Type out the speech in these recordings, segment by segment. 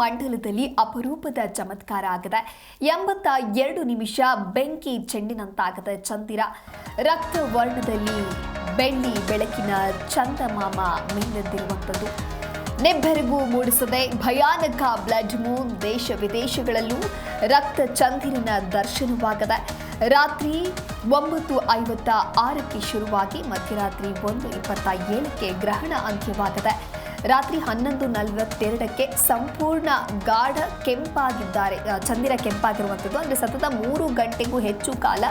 ಮಂಡಲದಲ್ಲಿ ಅಪರೂಪದ ಚಮತ್ಕಾರ ಆಗಿದೆ. ಎಂಬತ್ತ ಎರಡು ನಿಮಿಷ ಬೆಂಕಿ ಚೆಂಡಿನಂತಾಗದ ಚಂದಿರ. ರಕ್ತ ವರ್ಣದಲ್ಲಿ ಬೆಳ್ಳಿ ಬೆಳಕಿನ ಚಂದಮಾಮ ಮೇಲೆದ್ದಿರುವಂಥದ್ದು ನೆಬ್ಬೆರಗು ಮೂಡಿಸದೆ ಭಯಾನಕ ಬ್ಲಡ್ ಮೂನ್ ದೇಶ ವಿದೇಶಗಳಲ್ಲೂ ರಕ್ತ ಚಂದಿರನ ದರ್ಶನವಾಗದೆ, ರಾತ್ರಿ ಒಂಬತ್ತು ಐವತ್ತ ಆರಕ್ಕೆ ಶುರುವಾಗಿ ಮಧ್ಯರಾತ್ರಿ ಒಂದು ಇಪ್ಪತ್ತ ಏಳಕ್ಕೆ ಗ್ರಹಣ ಅಂತ್ಯವಾಗದೆ ರಾತ್ರಿ ಹನ್ನೊಂದು ನಲವತ್ತೆರಡಕ್ಕೆ ಸಂಪೂರ್ಣ ಗಾಢ ಕೆಂಪಾಗಿದ್ದಾರೆ. ಚಂದಿರ ಕೆಂಪಾಗಿರುವಂಥದ್ದು. ಅಂದರೆ ಸತತ ಮೂರು ಗಂಟೆಗೂ ಹೆಚ್ಚು ಕಾಲ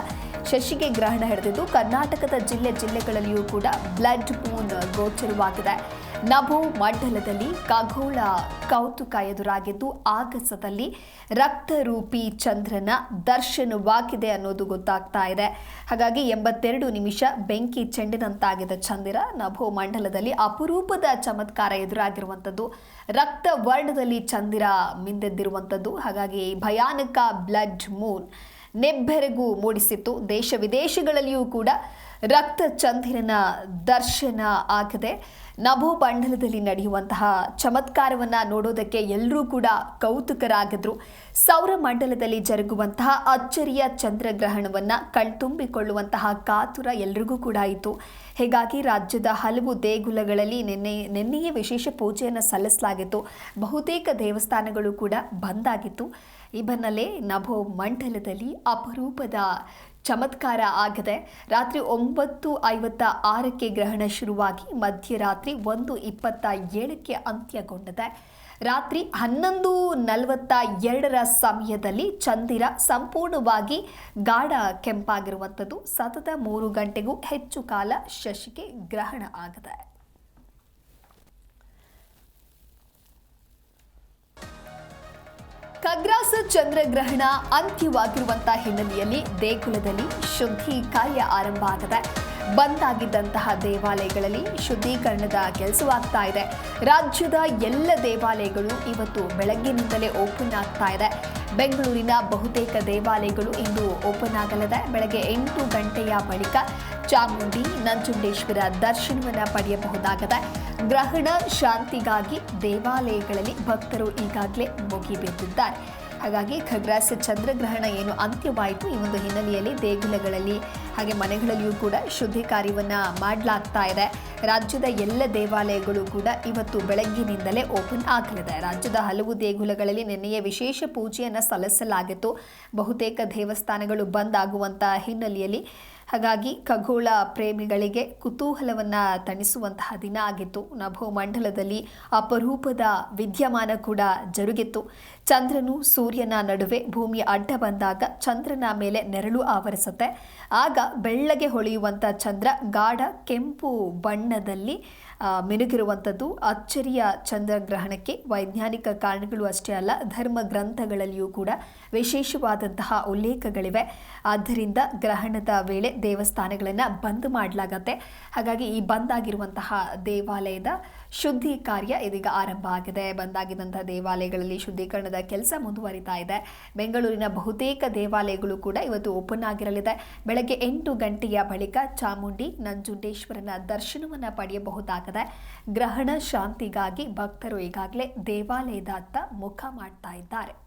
ಶಶಿಗೆ ಗ್ರಹಣ ಹಿಡಿದಿದ್ದು ಕರ್ನಾಟಕದ ಜಿಲ್ಲೆ ಜಿಲ್ಲೆಗಳಲ್ಲಿಯೂ ಕೂಡ ಬ್ಲಡ್ ಮೂನ್ ಗೋಚರವಾಗಿದೆ. ನಭೋ ಮಂಡಲದಲ್ಲಿ ಖಗೋಳ ಕೌತುಕ ಎದುರಾಗಿದ್ದು ಆಗಸದಲ್ಲಿ ರಕ್ತರೂಪಿ ಚಂದ್ರನ ದರ್ಶನವಾಗಿದೆ ಅನ್ನೋದು ಗೊತ್ತಾಗ್ತಾ ಇದೆ. ಹಾಗಾಗಿ ಎಂಬತ್ತೆರಡು ನಿಮಿಷ ಬೆಂಕಿ ಚೆಂಡಿನಂತಾಗಿದೆ ಚಂದಿರ. ನಭೋ ಮಂಡಲದಲ್ಲಿ ಅಪರೂಪದ ಚಮತ್ಕಾರ ಎದುರಾಗಿರುವಂಥದ್ದು. ರಕ್ತ ವರ್ಣದಲ್ಲಿ ಚಂದಿರ ಮಿಂದೆದ್ದಿರುವಂಥದ್ದು. ಹಾಗಾಗಿ ಭಯಾನಕ ಬ್ಲಡ್ ಮೂನ್ ನೆಬ್ಬೆರಗು ಮೂಡಿಸಿತ್ತು. ದೇಶ ವಿದೇಶಗಳಲ್ಲಿಯೂ ಕೂಡ ರಕ್ತ ಚಂದಿರನ ದರ್ಶನ ಆಗಿದೆ. ನಭೋ ಮಂಡಲದಲ್ಲಿ ನಡೆಯುವಂತಹ ಚಮತ್ಕಾರವನ್ನ ನೋಡೋದಕ್ಕೆ ಎಲ್ಲರೂ ಕೂಡ ಕೌತುಕರಾಗಿದ್ರು. ಸೌರ ಮಂಡಲದಲ್ಲಿ ಜರುಗುವಂತಹ ಅಚ್ಚರಿಯ ಚಂದ್ರಗ್ರಹಣವನ್ನ ಕಣ್ತುಂಬಿಕೊಳ್ಳುವಂತಹ ಕಾತುರ ಎಲ್ರಿಗೂ ಕೂಡ ಇತ್ತು. ಹೀಗಾಗಿ ರಾಜ್ಯದ ಹಲವು ದೇಗುಲಗಳಲ್ಲಿ ನಿನ್ನೆ, ನಿನ್ನೆಯೇ ವಿಶೇಷ ಪೂಜೆಯನ್ನು ಸಲ್ಲಿಸಲಾಗಿತ್ತು. ಬಹುತೇಕ ದೇವಸ್ಥಾನಗಳು ಕೂಡ ಬಂದಾಗಿತ್ತು ಈ ನಭೋ ಮಂಡಲದಲ್ಲಿ ಅಪರೂಪದ ಚಮತ್ಕಾರ ಆಗಿದೆ ರಾತ್ರಿ ಒಂಬತ್ತು ಐವತ್ತ ಆರಕ್ಕೆ ಗ್ರಹಣ ಶುರುವಾಗಿ ಮಧ್ಯರಾತ್ರಿ ಒಂದು ಇಪ್ಪತ್ತ ಏಳಕ್ಕೆ ಅಂತ್ಯಗೊಂಡಿದೆ. ರಾತ್ರಿ ಹನ್ನೊಂದು ನಲವತ್ತ ಎರಡರ ಸಮಯದಲ್ಲಿ ಚಂದಿರ ಸಂಪೂರ್ಣವಾಗಿ ಗಾಢ ಕೆಂಪಾಗಿರುವಂಥದ್ದು. ಸತತ ಮೂರು ಗಂಟೆಗೂ ಹೆಚ್ಚು ಕಾಲ ಶಶಿಗೆ ಗ್ರಹಣ ಆಗಿದೆ. ಖಗ್ರಾಸ ಚಂದ್ರಗ್ರಹಣ ಅಂತ್ಯವಾಗಿರುವಂತಹ ಹಿನ್ನೆಲೆಯಲ್ಲಿ ದೇಗುಲದಲ್ಲಿ ಶುದ್ಧಿ ಕಾರ್ಯ ಆರಂಭ ಆಗಿದೆ ಬಂದಾಗಿದ್ದಂತಹ ದೇವಾಲಯಗಳಲ್ಲಿ ಶುದ್ಧೀಕರಣದ ಕೆಲಸವಾಗ್ತಾ ಇದೆ. ರಾಜ್ಯದ ಎಲ್ಲ ದೇವಾಲಯಗಳು ಇವತ್ತು ಬೆಳಗ್ಗಿನಿಂದಲೇ ಓಪನ್ ಆಗ್ತಾ ಇದೆ. ಬೆಂಗಳೂರಿನ ಬಹುತೇಕ ದೇವಾಲಯಗಳು ಇಂದು ಓಪನ್ ಆಗಲಿದೆ. ಬೆಳಗ್ಗೆ ಎಂಟು ಗಂಟೆಯ ಬಳಿಕ ಚಾಮುಂಡಿ, ನಂಜುಂಡೇಶ್ವರ ದರ್ಶನವನ್ನು ಪಡೆಯಬಹುದಾಗಿದೆ. ಗ್ರಹಣ ಶಾಂತಿಗಾಗಿ ದೇವಾಲಯಗಳಲ್ಲಿ ಭಕ್ತರು ಈಗಾಗಲೇ ಮುಗಿಬಿದ್ದಿದ್ದಾರೆ. ಹಾಗಾಗಿ ಖಗ್ರಾಸ ಚಂದ್ರಗ್ರಹಣ ಏನು ಅಂತ್ಯವಾಯಿತು ಈ ಒಂದು ಹಿನ್ನೆಲೆಯಲ್ಲಿ ದೇಗುಲಗಳಲ್ಲಿ ಹಾಗೆ ಮನೆಗಳಲ್ಲಿಯೂ ಕೂಡ ಶುದ್ಧಿ ಕಾರ್ಯವನ್ನು ಮಾಡಲಾಗ್ತಾ ಇದೆ. ರಾಜ್ಯದ ಎಲ್ಲ ದೇವಾಲಯಗಳು ಕೂಡ ಇವತ್ತು ಬೆಳಗ್ಗಿನಿಂದಲೇ ಓಪನ್ ಆಗಲಿದೆ. ರಾಜ್ಯದ ಹಲವು ದೇಗುಲಗಳಲ್ಲಿ ನಿನ್ನೆಯೇ ವಿಶೇಷ ಪೂಜೆಯನ್ನು ಸಲ್ಲಿಸಲಾಗಿತ್ತು. ಬಹುತೇಕ ದೇವಸ್ಥಾನಗಳು ಬಂದ್ ಆಗುವಂಥ ಹಿನ್ನೆಲೆಯಲ್ಲಿ ಹಾಗಾಗಿ ಖಗೋಳ ಪ್ರೇಮಿಗಳಿಗೆ ಕುತೂಹಲವನ್ನು ತಣಿಸುವಂತಹ ದಿನ ಆಗಿತ್ತು. ನಭೋ ಮಂಡಲದಲ್ಲಿ ಅಪರೂಪದ ವಿದ್ಯಮಾನ ಕೂಡ ಜರುಗಿತ್ತು. ಚಂದ್ರನು ಸೂರ್ಯನ ನಡುವೆ ಭೂಮಿ ಅಡ್ಡ ಬಂದಾಗ ಚಂದ್ರನ ಮೇಲೆ ನೆರಳು ಆವರಿಸುತ್ತೆ. ಆಗ ಬೆಳ್ಳಗೆ ಹೊಳೆಯುವಂಥ ಚಂದ್ರ ಗಾಢ ಕೆಂಪು ಬಣ್ಣದಲ್ಲಿ ಮಿನುಗಿರುವಂಥದ್ದು ಅಚ್ಚರಿಯ ಚಂದ್ರಗ್ರಹಣಕ್ಕೆ ವೈಜ್ಞಾನಿಕ ಕಾರಣಗಳು ಅಷ್ಟೇ ಅಲ್ಲ, ಧರ್ಮ ಗ್ರಂಥಗಳಲ್ಲಿಯೂ ಕೂಡ ವಿಶೇಷವಾದಂತಹ ಉಲ್ಲೇಖಗಳಿವೆ. ಆದ್ದರಿಂದ ಗ್ರಹಣದ ವೇಳೆ ದೇವಸ್ಥಾನಗಳನ್ನು ಬಂದ್ ಮಾಡಲಾಗತ್ತೆ. ಹಾಗಾಗಿ ಈ ಬಂದ್ ಆಗಿರುವಂತಹ ದೇವಾಲಯದ ಶುದ್ಧಿ ಕಾರ್ಯ ಇದೀಗ ಆರಂಭ ಆಗಿದೆ. ಬಂದಾಗಿದ್ದಂತಹ ದೇವಾಲಯಗಳಲ್ಲಿ ಶುದ್ಧೀಕರಣದ ಕೆಲಸ ಮುಂದುವರಿತಾ ಇದೆ. ಬೆಂಗಳೂರಿನ ಬಹುತೇಕ ದೇವಾಲಯಗಳು ಕೂಡ ಇವತ್ತು ಓಪನ್ ಆಗಿರಲಿದೆ. ಬೆಳಗ್ಗೆ ಎಂಟು ಗಂಟೆಯ ಬಳಿಕ ಚಾಮುಂಡಿ, ನಂಜುಂಡೇಶ್ವರನ ದರ್ಶನವನ್ನು ಪಡೆಯಬಹುದಾಗಿದೆ ಗ್ರಹಣ ಶಾಂತಿಗಾಗಿ ಭಕ್ತರು ಈಗಾಗಲೇ ದೇವಾಲಯದತ್ತ ಮುಖ ಮಾಡ್ತಾ ಇದ್ದಾರೆ.